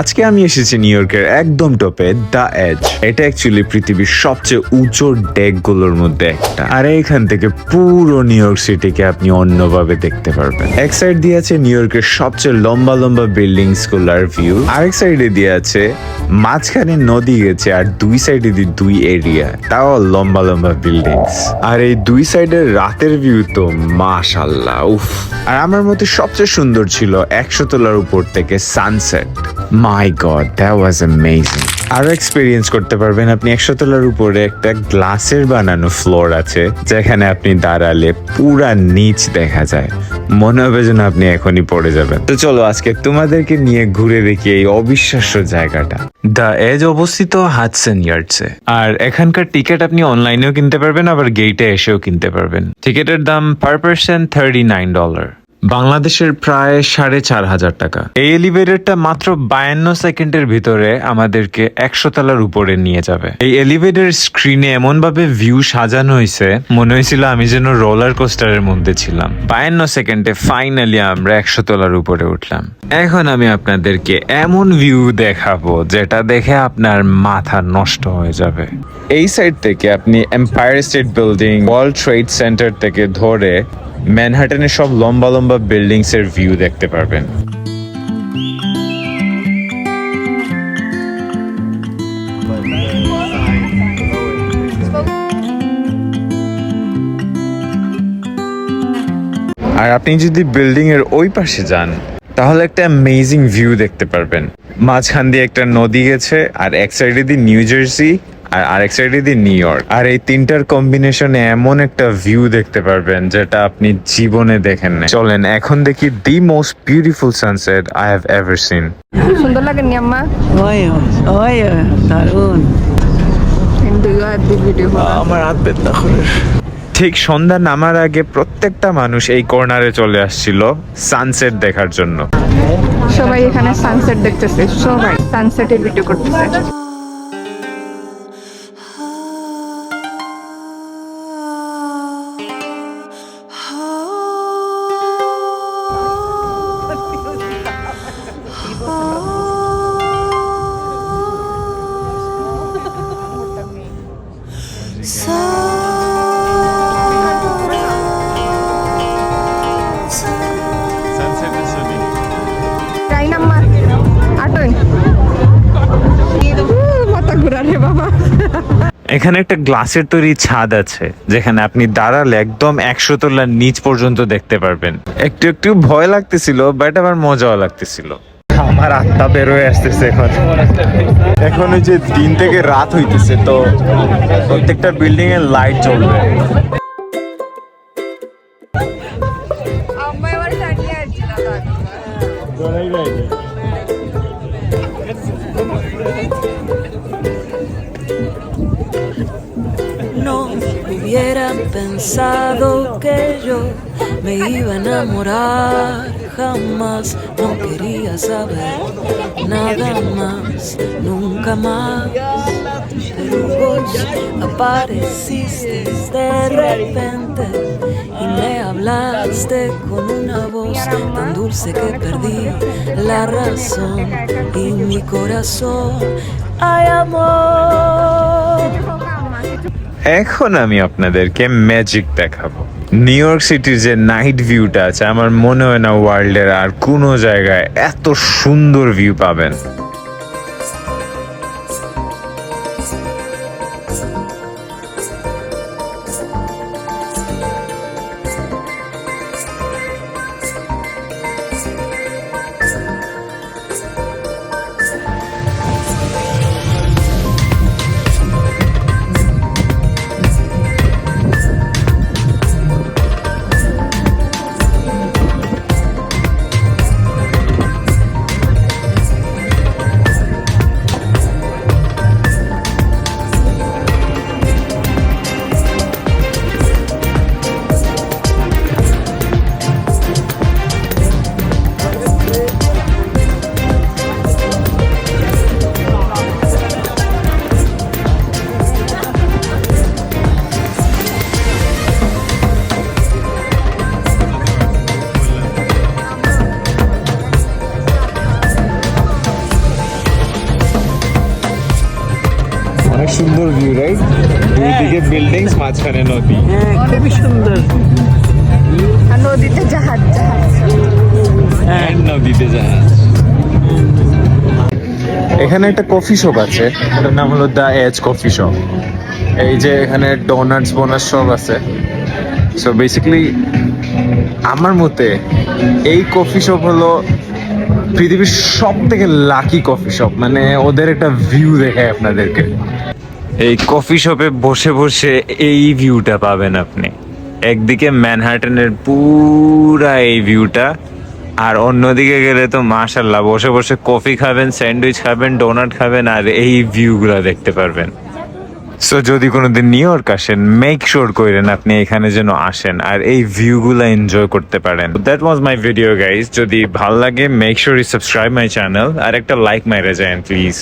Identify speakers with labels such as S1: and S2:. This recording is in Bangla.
S1: আজকে আমি এসেছি নিউ ইয়র্কের একদম টপে, দ্য এজ এটা অ্যাকচুয়ালি পৃথিবীর সবচেয়ে উঁচু ডেকগুলোর মধ্যে একটা। আর এখান থেকে পুরো নিউ ইয়র্ক সিটিকে আপনি অন্যভাবে দেখতে পারবেন। এক সাইড দিয়ে আছে নিউ ইয়র্কের সবচেয়ে লম্বা লম্বা বিল্ডিংসগুলার ভিউ আরেক সাইডে দিয়ে আছে মাঝখানে নদী গেছে আর দুই সাইডে দিয়ে দুই এরিয়া তাও লম্বা লম্বা বিল্ডিংস আর এই দুই সাইডের রাতের ভিউ তো মাশাল্লাহ উফ। আর আমার মতে সবচেয়ে সুন্দর ছিল একশো তলার উপর থেকে sunset my god that was amazing আরও এক্সপিরিয়েন্স করতে পারবেন আপনি একশো তলার উপরে একটা গ্লাসের বানানো ফ্লোর আছে যেখানে আপনি দাঁড়ালে পুরা নিচ দেখা যায়। মনে হবে যেন আপনি এখনই পড়ে যাবেন। তো চলো আজকে তোমাদেরকে নিয়ে ঘুরে দেখি এই অবিশ্বাস্য জায়গাটা। দ্য এজ অবস্থিত হাডসন ইয়ার্ডসে আর এখানকার টিকিট আপনি অনলাইনেও কিনতে পারবেন আবার গেটে এসেও কিনতে পারবেন। টিকিটের দাম per person thirty nine dollar বাংলাদেশের প্রায় সাড়ে চার হাজার টাকা। এই এলিভেটরটা মাত্র বায়ান্ন সেকেন্ডের ভিতরে আমাদেরকে একশো তলার উপরে নিয়ে যাবে। এই এলিভেটর স্ক্রিনে এমন ভাবে ভিউ সাজানো হয়েছে, মনে হয়েছিল আমি যেন রোলার কোস্টারের মধ্যে ছিলাম। বায়ান্ন সেকেন্ডে ফাইনালি আমরা একশো তলার উপরে উঠলাম। এখন আমি আপনাদেরকে এমন ভিউ দেখাবো, যেটা দেখে আপনার মাথা নষ্ট হয়ে যাবে। এই সাইড থেকে আপনি empire state building world trade centre থেকে ধরে ম্যানহাটনের সব লম্বা লম্বা বিল্ডিংস এর ভিউ দেখতে পারবেন। আর আপনি যদি বিল্ডিং এর ওই পাশে যান, তাহলে একটা অ্যামেজিং ভিউ দেখতে পারবেন। মাঝখান দিয়ে একটা নদী গেছে, আর এক সাইডে দিয়ে নিউ জার্সি আর আরেক সাইডে দিয়ে নিউ ইয়র্ক আর এই তিনটার কম্বিনেশনে এমন একটা ভিউ দেখতে পারবেন যেটা আপনি জীবনে দেখেন না চলেন এখন দেখি the most beautiful sunset I have ever seen
S2: সুন্দর লাগেনি আম্মা?
S3: ওই ওই দারুণ
S2: কিন্তু ভিডিও
S3: আমার হাত ব্যথা করে।
S1: ঠিক সন্ধ্যা নামার আগে প্রত্যেকটা মানুষ এই কর্নারে চলে আসছিল সানসেট দেখার জন্য।
S2: সবাই এখানে সানসেট দেখতেছে সবাই সানসেটের ভিডিও করতেছে।
S1: এখানে একটা গ্লাসের তৈরি ছাদ আছে যেখানে আপনি দাঁড়ালে একদম একশো তলার নিচ পর্যন্ত দেখতে পারবেন। একটু একটু ভয় লাগতেছিল বাট আবার মজাও লাগতেছিল। আমার আত্মা বেরোয় আসতেছে এখন। এখন ওই যে দিন থেকে রাত হইতেছে তো প্রত্যেকটা বিল্ডিং এর লাইট জ্বলবে।
S2: দাঁড়িয়ে
S4: pensado que yo me iba a enamorar jamás. No quería saber nada más, nunca más. Pero vos apareciste de repente y me hablaste con una voz tan dulce que perdí la razón y mi corazón. Ay, amor.
S1: এখন আমি আপনাদেরকে ম্যাজিক দেখাবো। নিউ ইয়র্ক সিটির যে নাইট ভিউটা আছে, আমার মনে হয় না ওয়ার্ল্ডের আর কোনো জায়গায় এত সুন্দর ভিউ পাবেন। সুন্দর ভিউ রাইট দুইদিকে বিল্ডিংস মাঝখানে নদী।
S3: হ্যাঁ খুবই সুন্দর।
S2: নদীতে জাহাজ জাহাজ।
S1: নদীতে জাহাজ। এখানে একটা কফি শপ আছে। ওটার নাম হলো দ্য এজ কফি শপ। এই যে এখানে ডোনাটস বোনাস সব আছে। সো বেসিক্যালি আমার মতে এই কফি শপ হলো পৃথিবীর সব থেকে লাকি কফি শপ। মানে ওদের একটা ভিউ দেখায় আপনাদেরকে। এই কফি শপে বসে বসে এই ভিউটা পাবেন আপনি। একদিকে ম্যানহাটনের পুরা এই ভিউটা, আর অন্যদিকে গেলে তো মাশাল্লাহ বসে বসে কফি খাবেন, স্যান্ডউইচ খাবেন, ডোনাট খাবেন, আর এই ভিউগুলো দেখতে পারবেন। সো যদি কোনোদিন নিউ ইয়র্ক আসেন মেক শিওর করেন আপনি এখানে যেন আসেন, আর এই ভিউগুলো এনজয় করতে পারেন। That was my video guys যদি ভালো লাগে make sure subscribe my channel আর একটা লাইক মাইরে যায় প্লিজ